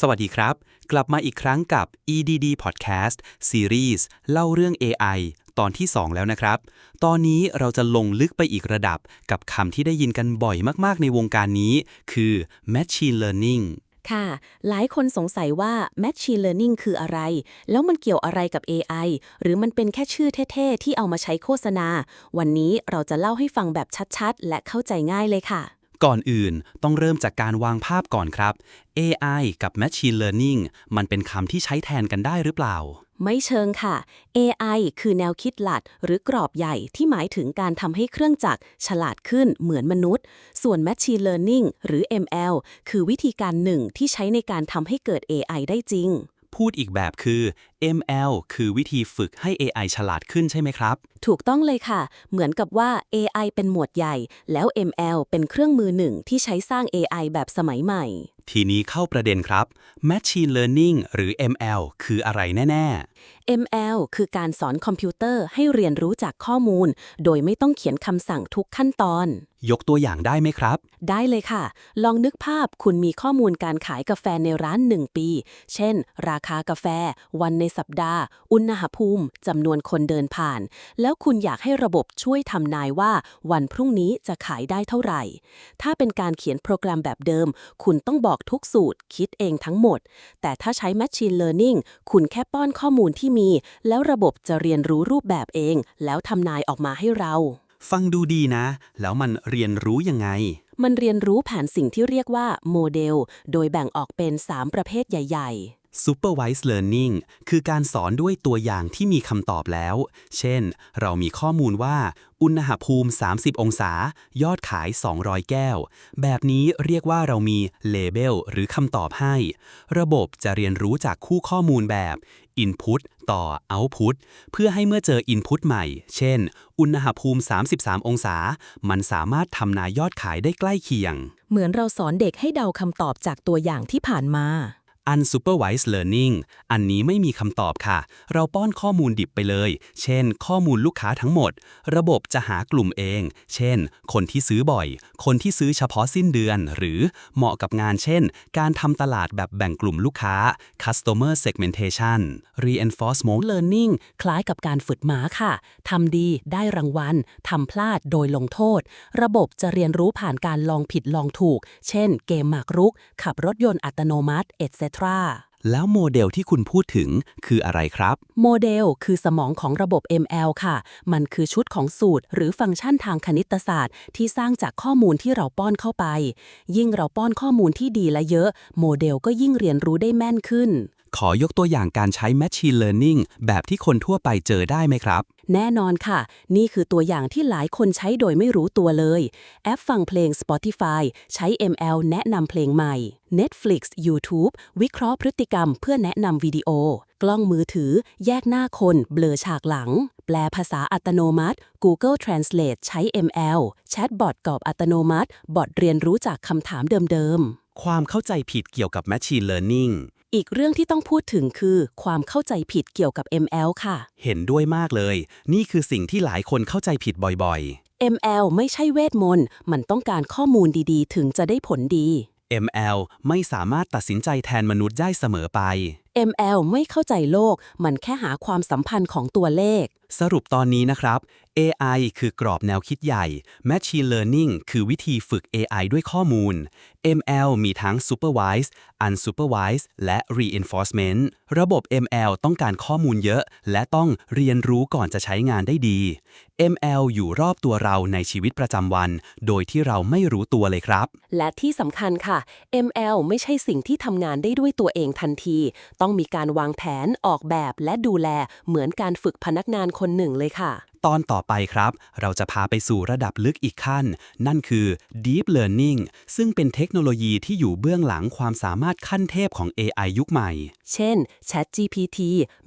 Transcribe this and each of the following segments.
สวัสดีครับ กลับมาอีกครั้งกับ EDD Podcast ซีรีส์เล่าเรื่อง AI ตอนที่ 2 แล้วนะครับ ตอนนี้เราจะลงลึกไปอีกระดับกับคำที่ได้ยินกันบ่อยมาก ๆ ในวงการนี้ คือ Machine Learning ค่ะ หลายคนสงสัยว่า Machine Learning คืออะไร แล้วมันเกี่ยวอะไรกับ AI หรือมันเป็นแค่ชื่อเท่ ๆ ที่เอามาใช้โฆษณา วันนี้เราจะเล่าให้ฟังแบบชัด ๆ และเข้าใจง่ายเลยค่ะ ก่อนอื่นต้องเริ่มจากการวางภาพก่อนครับ AI กับ Machine Learning มันเป็นคำที่ใช้แทนกันได้หรือเปล่า ไม่เชิงค่ะ AI คือแนวคิดหลัดหรือกรอบใหญ่ที่หมายถึงการทำให้เครื่องจักรฉลาดขึ้นเหมือนมนุษย์ ส่วน Machine Learning หรือ ML คือวิธีการหนึ่งที่ใช้ในการทำให้เกิด AI ได้จริง พูดอีกแบบคือ ML คือวิธีฝึกให้ AI ฉลาดขึ้นใช่ไหมครับ ถูกต้องเลยค่ะ เหมือนกับว่า AI เป็นหมวดใหญ่ แล้ว ML เป็นเครื่องมือหนึ่งที่ใช้สร้าง AI แบบสมัยใหม่ ทีนี้เข้าประเด็นครับ Machine Learning หรือ ML คืออะไรแน่ ML คือการสอนคอมพิวเตอร์ให้เรียนรู้จากข้อมูล โดยไม่ต้องเขียนคำสั่งทุกขั้นตอนๆยกตัวอย่างได้ไหมครับ ได้เลยค่ะ ลองนึกภาพคุณมีข้อมูลการขายกาแฟในร้าน 1 ปี เช่น ราคากาแฟ วันในสัปดาห์ อุณหภูมิจำนวนคนเดินผ่าน แล้วคุณอยากให้ระบบช่วยทำนายว่า วันพรุ่งนี้จะขายได้เท่าไหร่ ถ้าเป็นการเขียนโปรแกรมแบบเดิม คุณต้องบอกทุกสูตร คิดเองทั้งหมด แต่ถ้าใช้ Machine Learning คุณแค่ป้อนข้อมูลที่มี แล้วระบบจะเรียนรู้รูปแบบเอง แล้วทำนายออกมาให้เรา ฟังดูดีนะ แล้วมันเรียนรู้ยังไงมันเรียนรู้ผ่านสิ่งที่เรียกว่าโมเดล โดยแบ่งออกเป็น 3 ประเภทใหญ่ Supervised Learning คือการสอนด้วยตัวอย่างที่มีคำตอบแล้ว เช่น เรามีข้อมูลว่า อุณหภูมิ 30 องศา ยอดขาย 200 แก้ว แบบนี้เรียกว่าเรามีเลเบลหรือคำตอบให้ ระบบจะเรียนรู้จากคู่ข้อมูลแบบ Input ต่อ Output เพื่อให้เมื่อเจอ Input ใหม่ เช่น อุณหภูมิ 33 องศา มันสามารถทำนายยอดขายได้ใกล้เคียง เหมือนเราสอนเด็กให้เดาคำตอบจากตัวอย่างที่ผ่านมา Unsupervised Learning อันนี้ไม่มีคำตอบค่ะ เราป้อนข้อมูลดิบไปเลย เช่น ข้อมูลลูกค้าทั้งหมด ระบบจะหากลุ่มเอง เช่น คนที่ซื้อบ่อย คนที่ซื้อเฉพาะสิ้นเดือน หรือเหมาะกับงานเช่น การทำตลาดแบบแบ่งกลุ่มลูกค้า Customer Segmentation Reinforcement Learning คล้ายกับการฝึกหมาค่ะทำดีได้รางวัลทำพลาดโดยลงโทษ ระบบจะเรียนรู้ผ่านการลองผิดลองถูก เช่น เกมหมากรุก ขับรถยนต์อัตโนมัติ etc. แล้วโมเดลที่คุณพูดถึงคืออะไรครับ โมเดลคือสมองของระบบ ML ค่ะ มันคือชุดของสูตร หรือฟังก์ชันทางคณิตศาสตร์ ที่สร้างจากข้อมูลที่เราป้อนเข้าไป ยิ่งเราป้อนข้อมูลที่ดีและเยอะ โมเดลก็ยิ่งเรียนรู้ได้แม่นขึ้น ขอยกตัวอย่างการใช้ Machine Learning แบบที่คนทั่วไปเจอได้ไหมครับ แน่นอนค่ะ นี่คือตัวอย่างที่หลายคนใช้โดยไม่รู้ตัวเลย แอปฟังเพลง Spotify ใช้ ML แนะนำเพลงใหม่ Netflix YouTube วิเคราะห์พฤติกรรมเพื่อแนะนำวิดีโอ กล้องมือถือ แยกหน้าคน เบลอฉากหลัง แปลภาษาอัตโนมัติ Google Translate ใช้ ML แชทบอทกรอบอัตโนมัติ บอทเรียนรู้จากคำถามเดิมๆ ความเข้าใจผิดเกี่ยวกับ Machine Learning อีกเรื่องที่ต้องพูดถึงคือความเข้าใจผิดเกี่ยวกับ ML ค่ะ เห็นด้วยมากเลย นี่คือสิ่งที่หลายคนเข้าใจผิดบ่อย ML ไม่ใช่เวทมนต์ มันต้องการข้อมูลดีๆ ถึงจะได้ผลดีๆ ML ไม่สามารถตัดสินใจแทนมนุษย์ได้เสมอไป ML ไม่เข้าใจโลก มันแค่หาความสัมพันธ์ของตัวเลข สรุปตอนนี้นะครับ AI คือกรอบแนวคิดใหญ่ Machine Learning คือวิธีฝึก AI ด้วยข้อมูล ML มีทั้ง Supervised Unsupervised และ Reinforcement ระบบ ML ต้องการข้อมูลเยอะ และต้องเรียนรู้ก่อนจะใช้งานได้ดี ML อยู่รอบตัวเราในชีวิตประจำวัน โดยที่เราไม่รู้ตัวเลยครับ และที่สำคัญค่ะ ML ไม่ใช่สิ่งที่ทำงานได้ด้วยตัวเองทันที ต้องมีการวางแผน ออกแบบ และดูแล เหมือนการฝึกพนักงานคนหนึ่งเลยค่ะ ตอนต่อไปครับ เราจะพาไปสู่ระดับลึกอีกขั้น นั่นคือ Deep Learning ซึ่งเป็นเทคโนโลยีที่อยู่เบื้องหลังความสามารถขั้นเทพของ AI ยุคใหม่ เช่น ChatGPT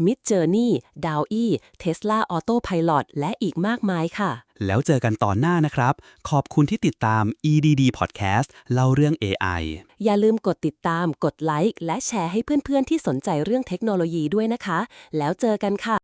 Midjourney DALL-E Tesla Autopilot และอีกมากมายค่ะ แล้วเจอกันตอนหน้านะครับ ขอบคุณที่ติดตาม EDD Podcast เล่าเรื่อง AI อย่าลืมกดติดตาม กดไลค์ และแชร์ให้เพื่อนๆ ที่สนใจเรื่องเทคโนโลยีด้วยนะคะ แล้วเจอกันค่ะ